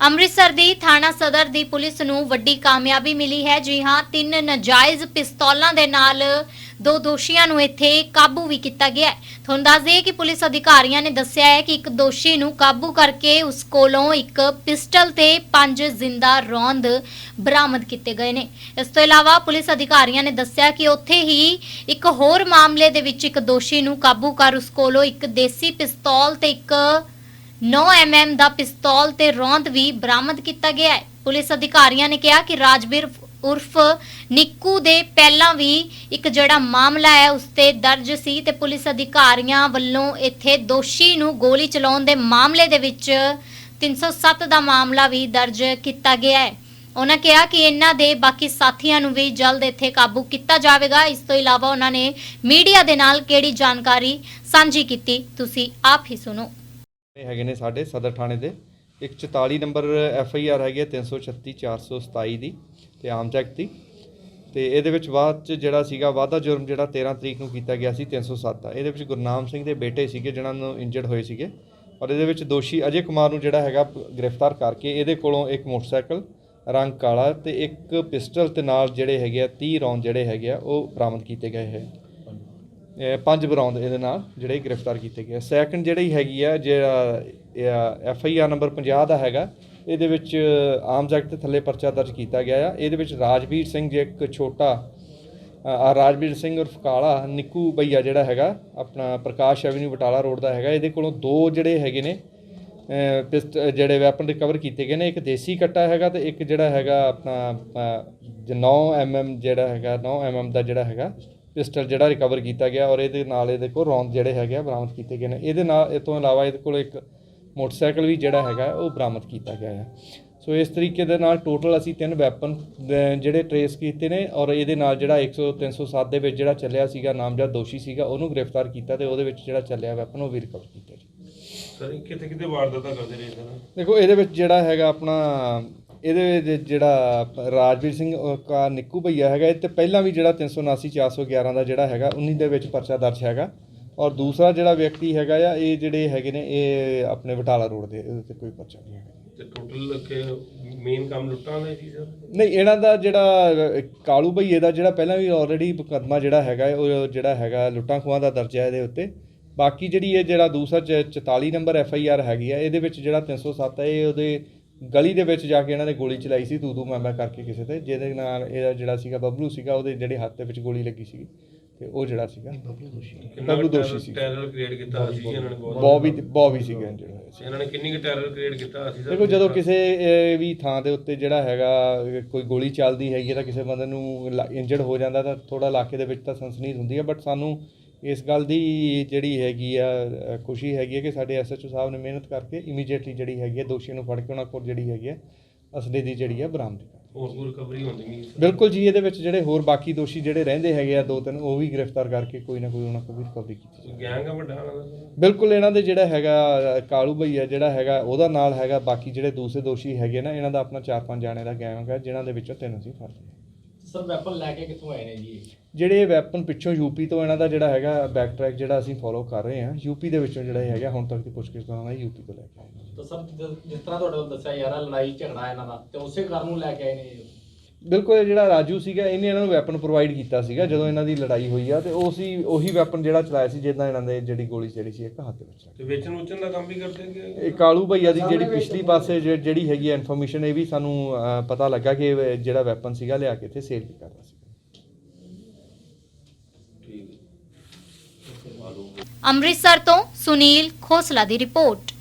ਅੰਮ੍ਰਿਤਸਰ ਦੀ ਥਾਣਾ ਸਦਰ ਦੀ ਪੁਲਿਸ ਨੂੰ ਵੱਡੀ ਕਾਮਯਾਬੀ ਮਿਲੀ ਹੈ। ਜੀ ਹਾਂ, ਤਿੰਨ ਨਜਾਇਜ਼ ਪਿਸਤੌਲਾਂ ਦੇ ਨਾਲ ਦੋ ਦੋਸ਼ੀਆਂ ਨੂੰ ਇੱਥੇ ਕਾਬੂ ਵੀ ਕੀਤਾ ਗਿਆ ਹੈ। ਤੁਹਾਨੂੰ ਦੱਸ ਦਈਏ ਕਿ ਪੁਲਿਸ ਅਧਿਕਾਰੀਆਂ ਨੇ ਦੱਸਿਆ ਹੈ ਕਿ ਇੱਕ ਦੋਸ਼ੀ ਨੂੰ ਕਾਬੂ ਕਰਕੇ ਉਸ ਕੋਲੋਂ ਇੱਕ ਪਿਸਟਲ ਤੇ ਪੰਜ ਜ਼ਿੰਦਾ ਰੌਂਦ ਬਰਾਮਦ ਕੀਤੇ ਗਏ ਨੇ। ਇਸ ਤੋਂ ਇਲਾਵਾ ਪੁਲਿਸ ਅਧਿਕਾਰੀਆਂ ਨੇ ਦੱਸਿਆ ਕਿ ਉੱਥੇ ਹੀ ਇੱਕ ਹੋਰ ਮਾਮਲੇ ਦੇ ਵਿੱਚ ਇੱਕ ਦੋਸ਼ੀ ਨੂੰ ਕਾਬੂ ਕਰ ਉਸ ਕੋਲੋਂ ਇੱਕ ਦੇਸੀ ਪਿਸਤੌਲ ਤੇ ਇੱਕ 9 mm ਦਾ ਪਿਸਤੌਲ ਤੇ ਰੌਂਦ ਵੀ ਬਰਾਮਦ ਕੀਤਾ ਗਿਆ ਹੈ। ਪੁਲਿਸ ਅਧਿਕਾਰੀਆਂ ਨੇ ਕਿਹਾ ਕਿ ਰਾਜਵੀਰ ਉਰਫ ਨਿੱਕੂ ਦੇ ਪਹਿਲਾਂ ਵੀ ਇੱਕ ਜਿਹੜਾ ਮਾਮਲਾ ਹੈ, ਉਸ ਤੇ ਦਰਜ ਸੀ ਤੇ ਪੁਲਿਸ ਅਧਿਕਾਰੀਆਂ ਵੱਲੋਂ ਇੱਥੇ ਦੋਸ਼ੀ ਨੂੰ ਗੋਲੀ ਚਲਾਉਣ ਦੇ ਮਾਮਲੇ ਦੇ ਵਿੱਚ 307 ਦਾ ਮਾਮਲਾ ਵੀ ਦਰਜ ਕੀਤਾ ਗਿਆ ਹੈ। ਉਹਨਾਂ ਕਿਹਾ ਕਿ ਇਹਨਾਂ ਦੇ ਬਾਕੀ ਸਾਥੀਆਂ ਨੂੰ ਵੀ ਜਲਦ ਇੱਥੇ ਕਾਬੂ ਕੀਤਾ ਜਾਵੇਗਾ। ਇਸ ਤੋਂ ਇਲਾਵਾ ਉਹਨਾਂ ਨੇ ਮੀਡੀਆ ਦੇ ਨਾਲ ਕਿਹੜੀ ਜਾਣਕਾਰੀ ਸਾਂਝੀ ਕੀਤੀ, ਤੁਸੀਂ ਆਪ ਹੀ ਸੁਣੋ। ਹੈਗੇ ਨੇ ਸਾਡੇ ਸਦਰ ਥਾਣੇ ਦੇ। ਇੱਕ 44 ਨੰਬਰ ਐਫ ਆਈ ਆਰ ਹੈਗੀ ਹੈ 336 427 ਦੀ ਤੇ ਆਮ ਚੈੱਕ ਦੀ। ਤੇ ਇਹਦੇ ਵਿੱਚ ਬਾਅਦ ਚ ਜਿਹੜਾ ਸੀਗਾ, ਵਾਧਾ ਜੁਰਮ ਜਿਹੜਾ 13 ਤਰੀਕ ਨੂੰ ਕੀਤਾ ਗਿਆ ਸੀ 307 ਦਾ। ਇਹਦੇ ਵਿੱਚ ਗੁਰਨਾਮ ਸਿੰਘ ਦੇ ਬੇਟੇ ਸੀਗੇ, ਜਿਨ੍ਹਾਂ ਨੂੰ ਇੰਜਰਡ ਹੋਏ ਸੀਗੇ। ਔਰ ਇਹਦੇ ਵਿੱਚ ਦੋਸ਼ੀ ਅਜੇ ਕੁਮਾਰ ਨੂੰ ਜਿਹੜਾ ਹੈਗਾ, ਗ੍ਰਿਫਤਾਰ ਕਰਕੇ ਇਹਦੇ ਕੋਲੋਂ ਇੱਕ ਮੋਟਰਸਾਈਕਲ, ਰੰਗ ਕਾਲਾ ਤੇ ਇੱਕ ਪਿਸਟਲ ਤੇ ਨਾਲ ਜਿਹੜੇ ਹੈਗੇ ਆ 30 ਰੌਂਦ ਜਿਹੜੇ ਹੈਗੇ ਆ, ਉਹ ਬਰਾਮਦ ਕੀਤੇ ਗਏ ਹੈ। ਪੰਜ ਬਰਾਉਂਦ ਇਹਦੇ ਨਾਲ ਜਿਹੜੇ ਗ੍ਰਿਫਤਾਰ ਕੀਤੇ ਗਏ ਸੈਕੰਡ ਜਿਹੜੀ ਹੈਗੀ ਆ, ਜਿਹੜਾ ਐਫ ਆਈ ਆਰ ਨੰਬਰ 50 ਦਾ ਹੈਗਾ, ਇਹਦੇ ਵਿੱਚ ਆਮ ਐਕਟ ਦੇ ਥੱਲੇ ਪਰਚਾ ਦਰਜ ਕੀਤਾ ਗਿਆ ਆ। ਇਹਦੇ ਵਿੱਚ ਰਾਜਵੀਰ ਸਿੰਘ ਜੇ, ਇੱਕ ਛੋਟਾ ਆ ਰਾਜਵੀਰ ਸਿੰਘ ਉਰਫ ਕਾਲਾ, ਨਿੱਕੂ ਭਈਆ ਜਿਹੜਾ ਹੈਗਾ, ਆਪਣਾ ਪ੍ਰਕਾਸ਼ ਐਵਨਿਊ ਬਟਾਲਾ ਰੋਡ ਦਾ ਹੈਗਾ। ਇਹਦੇ ਕੋਲੋਂ ਦੋ ਜਿਹੜੇ ਹੈਗੇ ਨੇ ਪਿਸਟ ਜਿਹੜੇ ਵੈਪਨ ਰਿਕਵਰ ਕੀਤੇ ਗਏ ਨੇ। ਇੱਕ ਦੇਸੀ ਕੱਟਾ ਹੈਗਾ ਤੇ ਇੱਕ ਜਿਹੜਾ ਹੈਗਾ ਆਪਣਾ 9 mm ਜਿਹੜਾ ਹੈਗਾ 9 mm ਦਾ ਜਿਹੜਾ ਹੈਗਾ। ਪਿਸਟਲ ਜਿਹੜਾ ਰਿਕਵਰ ਕੀਤਾ ਗਿਆ ਔਰ ਇਹਦੇ ਨਾਲ ਇਹਦੇ ਕੋਲ ਰੌਂਦ ਜਿਹੜੇ ਹੈਗੇ ਆ ਬਰਾਮਦ ਕੀਤੇ ਗਏ ਨੇ। ਇਹਦੇ ਨਾਲ ਇਹ ਤੋਂ ਇਲਾਵਾ ਇਹਦੇ ਕੋਲ ਇੱਕ ਮੋਟਰਸਾਈਕਲ ਵੀ ਜਿਹੜਾ ਹੈਗਾ ਉਹ ਬਰਾਮਦ ਕੀਤਾ ਗਿਆ ਹੈ। ਸੋ ਇਸ ਤਰੀਕੇ ਦੇ ਨਾਲ ਟੋਟਲ ਅਸੀਂ ਤਿੰਨ ਵੈਪਨ ਜਿਹੜੇ ਟਰੇਸ ਕੀਤੇ ਨੇ ਔਰ ਇਹਦੇ ਨਾਲ ਜਿਹੜਾ 100 307 ਦੇ ਵਿੱਚ ਜਿਹੜਾ ਚੱਲਿਆ ਸੀਗਾ ਨਾਮਜ਼ਦ ਦੋਸ਼ੀ ਸੀਗਾ ਉਹਨੂੰ ਗ੍ਰਿਫਤਾਰ ਕੀਤਾ ਤੇ ਉਹਦੇ ਵਿੱਚ ਜਿਹੜਾ ਚੱਲਿਆ ਵੈਪਨ ਉਹ ਵੀ ਰਿਕਵਰ ਕੀਤਾ ਜੀ। ਸਰ ਕਿਤੇ ਕਿਤੇ ਵਾਰਦਾਤਾਂ ਕਰਦੇ ਰਹੇ ਸਰ? ਦੇਖੋ ਇਹਦੇ ਵਿੱਚ ਜਿਹੜਾ ਹੈਗਾ ਆਪਣਾ ਇਹਦੇ ਵਿੱਚ ਜਿਹੜਾ ਰਾਜਵੀਰ ਸਿੰਘ ਕਾ ਨਿੱਕੂ ਭਈਆ ਹੈਗਾ ਇਹ ਤੇ ਪਹਿਲਾਂ ਵੀ ਜਿਹੜਾ 379 411 ਦਾ ਜਿਹੜਾ ਹੈਗਾ 19 ਦੇ ਵਿੱਚ ਪਰਚਾ ਦਰਜ ਹੈਗਾ। ਔਰ ਦੂਸਰਾ ਜਿਹੜਾ ਵਿਅਕਤੀ ਹੈਗਾ ਆ ਇਹ ਜਿਹੜੇ ਹੈਗੇ ਨੇ ਇਹ ਆਪਣੇ ਬਟਾਲਾ ਰੋਡ ਦੇ ਇਹਦੇ ਤੇ ਕੋਈ ਪਰਚਾ ਨਹੀਂ ਹੈਗਾ। ਤੇ ਟੋਟਲ ਕਿ ਮੇਨ ਕੰਮ ਲੁੱਟਾਂ ਦਾ ਸੀ ਸਰ? ਨਹੀਂ ਇਹਨਾਂ ਦਾ ਜਿਹੜਾ ਕਾਲੂ ਭਈਏ ਦਾ ਜਿਹੜਾ ਪਹਿਲਾਂ ਵੀ ਆਲਰੇਡੀ ਮੁਕੱਦਮਾ ਜਿਹੜਾ ਹੈਗਾ ਉਹ ਜਿਹੜਾ ਹੈਗਾ ਲੁੱਟਾਂ ਖੋਹਾਂ ਦਾ ਦਰਜਾ ਹੈ ਇਹਦੇ ਉੱਤੇ। ਬਾਕੀ ਜਿਹੜੀ ਇਹ ਜਿਹੜਾ ਦੂਸਰਾ ਚ- 44 ਨੰਬਰ ਐਫ ਆਈ ਆਰ ਹੈਗੀ ਆ ਇਹਦੇ ਵਿੱਚ ਜਿਹੜਾ 307 ਹੈ ਇਹ ਉਹਦੇ ਗਲੀ ਦੇ ਵਿੱਚ ਜਾ ਕੇ ਇਹਨਾਂ ਨੇ ਗੋਲੀ ਚਲਾਈ ਸੀ ਤੂ ਤੂ ਮੈਂ ਮੈਂ ਕਰਕੇ ਕਿਸੇ ਤੇ ਜਿਹਦੇ ਨਾਲ ਇਹਦਾ ਜਿਹੜਾ ਸੀਗਾ ਬਬਲੂ ਸੀਗਾ ਉਹਦੇ ਜਿਹੜੇ ਹੱਥ ਦੇ ਵਿੱਚ ਗੋਲੀ ਲੱਗੀ ਸੀ ਤੇ ਉਹ ਜਿਹੜਾ ਸੀਗਾ ਬਬਲੂ ਦੋਸ਼ੀ। ਸੀ ਟੈਰਰ ਕ੍ਰੀਏਟ ਕੀਤਾ ਸੀ ਇਹਨਾਂ ਨੇ ਬਹੁਤ। ਬੌਬੀ ਬੌਬੀ ਸੀਗਾ ਸੀ। ਇਹਨਾਂ ਨੇ ਕਿੰਨੀ ਕੁ ਟੈਰਰ ਕ੍ਰੀਏਟ ਕੀਤਾ ਸੀ ਸਰ? ਦੇਖੋ ਜਦੋਂ ਕਿਸੇ ਵੀ ਥਾਂ ਦੇ ਉੱਤੇ ਜਿਹੜਾ ਹੈਗਾ ਕੋਈ ਗੋਲੀ ਚੱਲਦੀ ਹੈਗੀ ਹੈ ਤਾਂ ਕਿਸੇ ਬੰਦੇ ਨੂੰ ਇੰਜਰਡ ਹੋ ਜਾਂਦਾ ਤਾਂ ਥੋੜਾ ਇਲਾਕੇ ਦੇ ਵਿੱਚ ਤਾਂ ਸਨਸਨੀ ਹੁੰਦੀ ਹੈ ਬਟ ਸਾਨੂੰ ਇਸ ਗੱਲ ਦੀ ਜਿਹੜੀ ਹੈਗੀ ਆ ਖੁਸ਼ੀ ਹੈਗੀ ਹੈ ਕਿ ਸਾਡੇ ਐਸਐਚਓ ਸਾਹਿਬ ਨੇ ਮਿਹਨਤ ਕਰਕੇ ਇਮੀਡੀਏਟਲੀ ਜਿਹੜੀ ਹੈਗੀ ਹੈ ਦੋਸ਼ੀਆਂ ਨੂੰ ਫੜ ਕੇ ਉਹਨਾਂ ਕੋਲ ਜਿਹੜੀ ਹੈਗੀ ਹੈ ਅਸਲੇ ਦੀ ਜਿਹੜੀ ਹੈ ਬਰਾਮਦ ਕਰ ਹੋਰ ਕੋਈ ਰਿਕਵਰੀ ਹੁੰਦੀ ਨਹੀਂ ਸਰ ਬਿਲਕੁਲ ਜੀ ਇਹਦੇ ਵਿੱਚ ਜਿਹੜੇ ਹੋਰ ਬਾਕੀ ਦੋਸ਼ੀ ਜਿਹੜੇ ਰਹਿੰਦੇ ਹੈਗੇ ਆ ਦੋ ਤਿੰਨ ਉਹ ਵੀ ਗ੍ਰਿਫਤਾਰ ਕਰਕੇ ਕੋਈ ਨਾ ਕੋਈ ਉਹਨਾਂ ਕੋਲ ਵੀ ਰਿਕਵਰੀ ਕੀਤੀ ਜਾਵੇ। ਗੈਂਗ ਆ ਵੱਡਾ ਸਰ? ਬਿਲਕੁਲ ਇਹਨਾਂ ਦੇ ਜਿਹੜਾ ਹੈਗਾ ਕਾਲੂ ਭਈਆ ਜਿਹੜਾ ਹੈਗਾ ਉਹਦਾ ਨਾਲ ਹੈਗਾ ਬਾਕੀ ਜਿਹੜੇ ਦੂਸਰੇ ਦੋਸ਼ੀ ਹੈਗੇ ਨਾ ਇਹਨਾਂ ਦਾ ਆਪਣਾ 4-5 ਜਾਣੇ ਦਾ ਗੈਂਗ ਹੈ ਜਿਨ੍ਹਾਂ ਦੇ ਵਿੱਚੋਂ ਤਿੰਨ ਅਸੀਂ ਫੜ ਲਏ। ਸਰ ਵੈਪਨ ਲੈ ਕੇ ਕਿੱਥੋਂ ਆਏ ਨੇ ਜੀ ਇਹ? ਜਿਹੜੇ ਇਹ ਵੈਪਨ ਪਿੱਛੋਂ ਯੂਪੀ ਤੋਂ ਇਹਨਾਂ ਦਾ ਜਿਹੜਾ ਹੈਗਾ ਬੈਕ ਟਰੈਕ ਜਿਹੜਾ ਅਸੀਂ ਫੋਲੋ ਕਰ ਰਹੇ ਹਾਂ ਯੂਪੀ ਦੇ ਵਿੱਚੋਂ ਜਿਹੜਾ ਇਹ ਹੈਗਾ ਹੁਣ ਤੱਕ ਦੀ ਪੁੱਛਗਿੱਛ ਦੌਰਾਨ ਇਹ ਯੂਪੀ ਤੋਂ ਲੈ ਕੇ ਆਏ ਨੇ ਤਾਂ ਸਰ ਜਿਸ- ਜਿਸ ਤਰ੍ਹਾਂ ਤੁਹਾਡੇ ਕੋਲ ਦੱਸਿਆ ਯਾਰ ਲੜਾਈ ਝਗੜਾ ਇਹਨਾਂ ਦਾ ਤੇ ਉਸੇ ਕਾਰਨ ਨੂੰ ਲੈ ਕੇ ਆਏ ਨੇ ਇਹ। ਬਿਲਕੁਲ ਇਹ ਜਿਹੜਾ ਰਾਜੂ ਸੀਗਾ ਇਹਨੇ ਇਹਨਾਂ ਨੂੰ ਵੈਪਨ ਪ੍ਰੋਵਾਈਡ ਕੀਤਾ ਸੀਗਾ ਜਦੋਂ ਇਹਨਾਂ ਦੀ ਲੜਾਈ ਹੋਈ ਆ ਤੇ ਉਹ ਸੀ ਉਹੀ ਵੈਪਨ ਜਿਹੜਾ ਚਲਾਇਆ ਸੀ ਜਿੱਦਾਂ ਇਹਨਾਂ ਦੇ ਜਿਹੜੀ ਗੋਲੀ ਚੜੀ ਸੀ ਇੱਕ ਹੱਥ ਵਿੱਚ ਤੇ ਵੇਚਣ ਵੁਚਣ ਦਾ ਕੰਮ ਵੀ ਕਰਦੇ ਕਿ ਇਹ ਕਾਲੂ ਭਈਆ ਦੀ ਜਿਹੜੀ ਪਿਛਲੀ ਪਾਸੇ ਜਿਹੜੀ ਹੈਗੀ ਇਨਫੋਰਮੇਸ਼ਨ ਇਹ ਵੀ ਸਾਨੂੰ ਪਤਾ ਲੱਗਾ ਕਿ ਜਿਹੜਾ ਵੈਪਨ ਸੀਗਾ ਲਿਆ ਕੇ ਇੱਥੇ ਸੇਲ ਵੀ ਕਰਦਾ ਸੀ। ਠੀਕ ਅੰਮ੍ਰਿਤਸਰ ਤੋਂ ਸੁਨੀਲ ਖੋਸਲਾ ਦੀ ਰਿਪੋਰਟ।